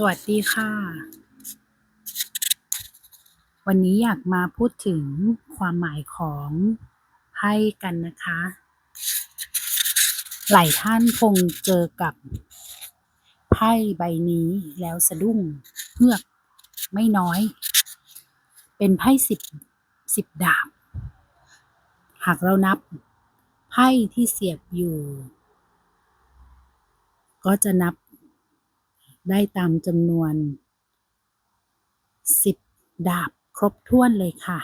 สวัสดีค่ะ วันนี้อยากมาพูดถึงความหมายของไพ่กันนะคะ หลายท่านคงเจอกับไพ่ใบนี้แล้วสะดุ้งเฮือกไม่น้อย เป็นไพ่สิบสิบดาบ หากเรานับไพ่ที่เสียบอยู่ ก็จะนับ ได้ตามจำนวนสิบดาบครบถ้วนเลยค่ะ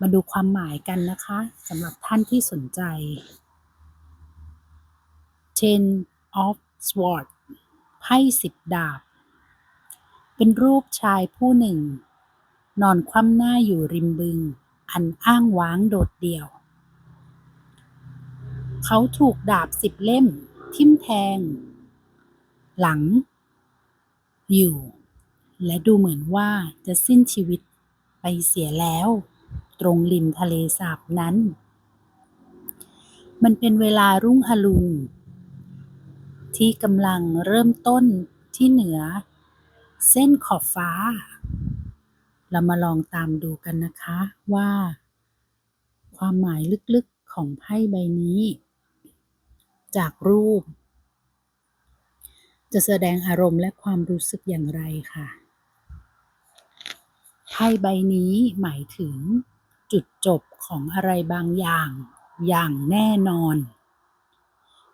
มาดูความหมายกันนะคะสำหรับท่านที่สนใจ Ten of Sword ไพ่สิบดาบ เป็นรูปชายผู้หนึ่ง นอนคว่ำหน้าอยู่ริมบึง อันอ้างว้างโดดเดี่ยว เขาถูกดาบสิบเล่ม ทิ่มแทง หลัง อยู่ และดูเหมือนว่าจะสิ้นชีวิตไปเสียแล้ว ตรงริมทะเลสาบนั้น มันเป็นเวลารุ่งอรุณที่กำลังเริ่มต้นที่เหนือ เส้นขอบฟ้า เรามาลองตามดูกันนะคะว่า ความหมายลึกๆของไพ่ใบนี้ จากรูป จะแสดงอารมณ์และความรู้สึกอย่างไรค่ะไพ่ใบนี้หมายถึงจุดจบของอะไรบางอย่างอย่างแน่นอน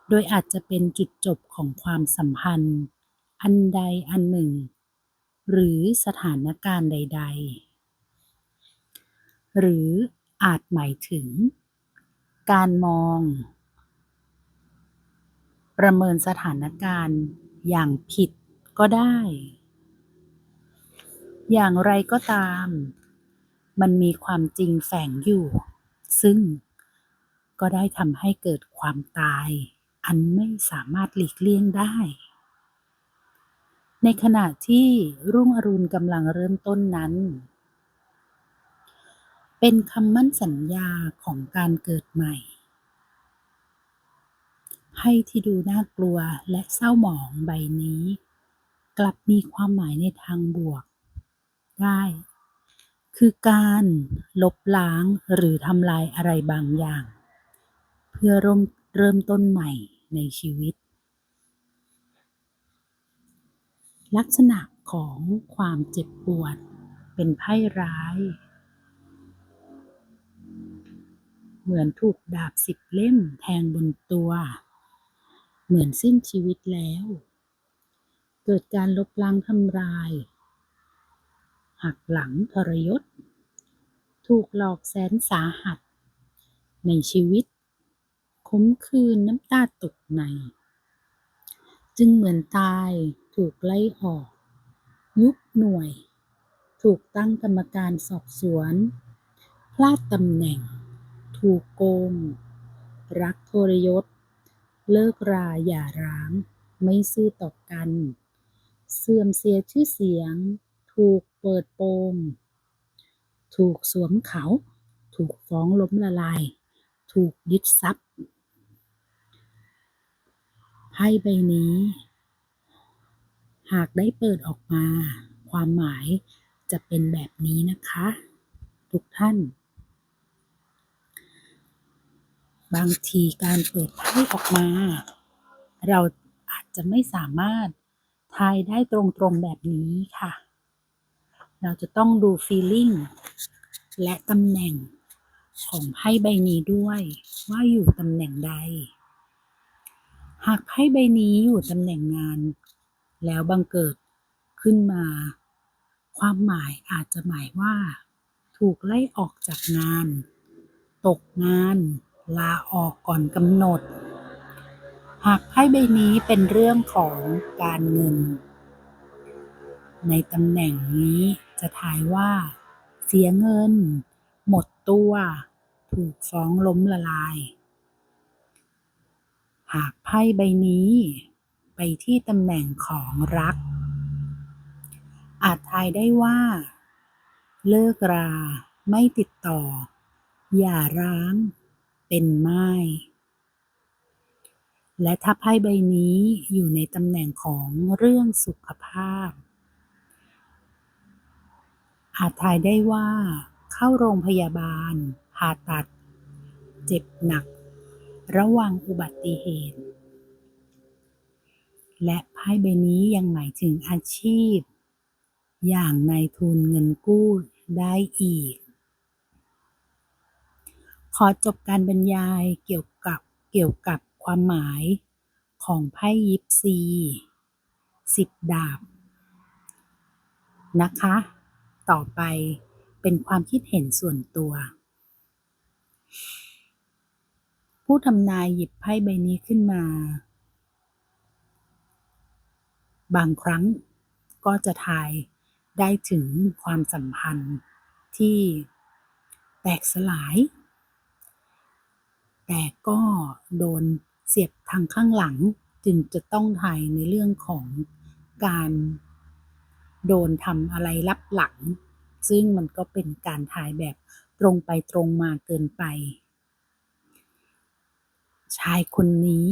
โดยอาจจะเป็นจุดจบของความสัมพันธ์ อันใดอันหนึ่ง หรือสถานการณ์ใด ๆ หรืออาจหมายถึง การมอง ประเมินสถานการณ์อย่างผิดก็ได้ อย่างไรก็ตาม มันมีความจริงแฝงอยู่ ซึ่งก็ได้ทำให้เกิดความตาย อันไม่สามารถหลีกเลี่ยงได้ ในขณะที่รุ่งอรุณกำลังเริ่มต้นนั้น เป็นคำมั่นสัญญาของการเกิดใหม่ ไพ่ที่ดูน่ากลัวและเศร้าหมองใบนี้ กลับมีความหมายในทางบวก ได้ คือการลบล้างหรือทำลายอะไรบางอย่าง เพื่อเริ่มเริ่มต้นใหม่ในชีวิต ลักษณะของความเจ็บปวดเป็นไพ่ร้าย เหมือนถูกดาบสิบเล่มแทงบนตัว เหมือนสิ้นชีวิตแล้ว เกิดการลบล้างทำลาย หักหลังทรยศ ถูกหลอกแสนสาหัส ในชีวิตขมคืนน้ำตาตกใน จึงเหมือนตายถูกไล่ออก ยุบหน่วย ถูกตั้งกรรมการสอบสวน พลาดตำแหน่ง ถูกโกง รักทรยศ เลิกราหย่าร้าง ไม่ซื่อต่อกัน เสื่อมเสียชื่อเสียง ถูกเปิดโปง ถูกสวมเขา ถูกฟ้องล้มละลาย ถูกยึดทรัพย์ไพ่ใบนี้ หากได้เปิดออกมา ความหมายจะเป็นแบบนี้นะคะ ทุกท่าน บางทีการเปิดไพ่ออกมา เราอาจจะไม่สามารถทายได้ตรงๆแบบนี้ค่ะ เราจะต้องดู feeling และตำแหน่งของไพ่ใบนี้ด้วยว่าอยู่ตำแหน่งใด หากไพ่ใบนี้อยู่ตำแหน่งงาน แล้วบังเกิดขึ้นมา ความหมายอาจจะหมายว่า ถูกไล่ออกจากงาน ตกงาน ลาออกก่อนกำหนด หากไพ่ใบนี้เป็นเรื่องของการเงิน ในตำแหน่งนี้จะทายว่า เสียเงิน หมดตัว ถูกฟ้องล้มละลาย หากไพ่ใบนี้ ไปที่ตำแหน่งของรัก อาจทายได้ว่า เลิกรา ไม่ติดต่อ อย่าร้าง เป็นไม้และถ้าไพ่ใบนี้อยู่ในตำแหน่งของเรื่องสุขภาพ อาจทายได้ว่า เข้าโรงพยาบาล ผ่าตัด เจ็บหนัก ระวังอุบัติเหตุ และไพ่ใบนี้ยังหมายถึงอาชีพ อย่างนายทุนเงินกู้ได้อีก ขอจบการบรรยายเกี่ยวกับเกี่ยวกับความหมายของไพ่ยิปซีสิบดาบ นะคะ ต่อไปเป็นความคิดเห็นส่วนตัว ผู้ทำนายหยิบไพ่ใบนี้ขึ้นมา บางครั้งก็จะทายได้ถึงความสัมพันธ์ที่แตกสลาย แต่ก็โดนเสียบทางข้างหลังจึงจะต้องทายในเรื่องของการโดนทำอะไรลับหลัง ซึ่งมันก็เป็นการทายแบบตรงไปตรงมาเกินไป ชายคนนี้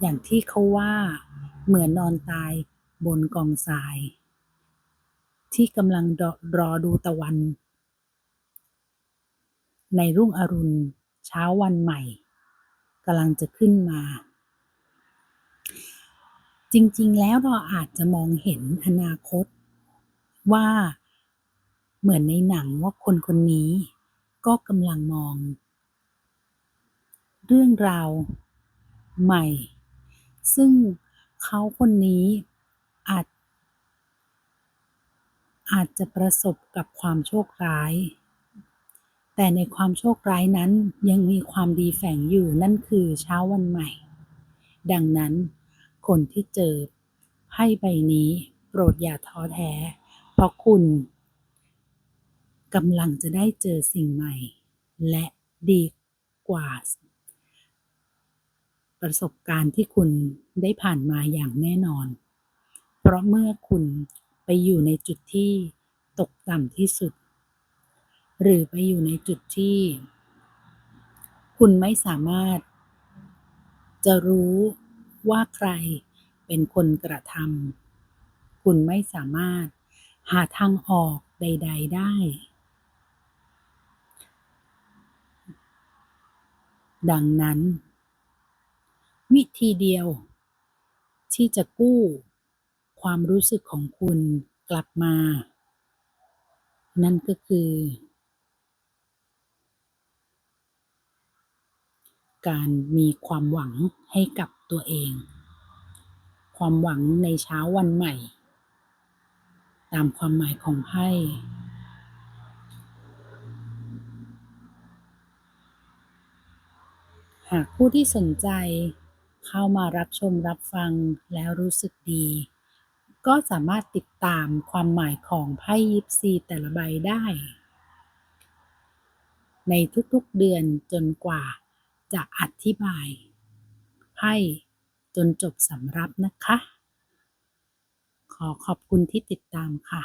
อย่างที่เขาว่าเหมือนนอนตายบนกองทราย ที่กำลังรอดูตะวัน ในรุ่งอรุณเช้าวันใหม่กำลังจะขึ้นมา จริง ๆ แล้วเราอาจจะมองเห็นอนาคต ว่าเหมือนในหนังว่าคนคนนี้ก็กำลังมอง เรื่องราวใหม่ ซึ่งเขาคนนี้อาจอาจจะประสบกับความโชคร้าย แต่ในความโชคร้ายนั้นยังมีความดีแฝงอยู่นั่นคือเช้าวันใหม่ ดังนั้น คนที่เจอไพ่ใบนี้โปรดอย่าท้อแท้ เพราะคุณกำลังจะได้เจอสิ่งใหม่ และดีกว่า ประสบการณ์ที่คุณได้ผ่านมาอย่างแน่นอน เพราะเมื่อคุณไปอยู่ในจุดที่ตกต่ำที่สุด หรือไปอยู่ในจุดที่ คุณไม่สามารถ จะรู้ว่าใครเป็นคนกระทำคุณไม่สามารถหาทางออกใด ๆ ได้ ดังนั้น วิธีเดียว ที่จะกู้ความรู้สึกของคุณกลับมา นั่นก็คือ การมีความหวังให้กับตัวเอง ความหวังในเช้าวันใหม่ ตามความหมายของไพ่หากผู้ที่สนใจเข้ามารับชมรับฟังแล้วรู้สึกดี ก็สามารถติดตามความหมายของไพ่ยิปซีแต่ละใบได้ ในทุกๆเดือนจนกว่า จะอธิบาย ให้จนจบสำรับนะคะ ขอขอบคุณที่ติดตามค่ะ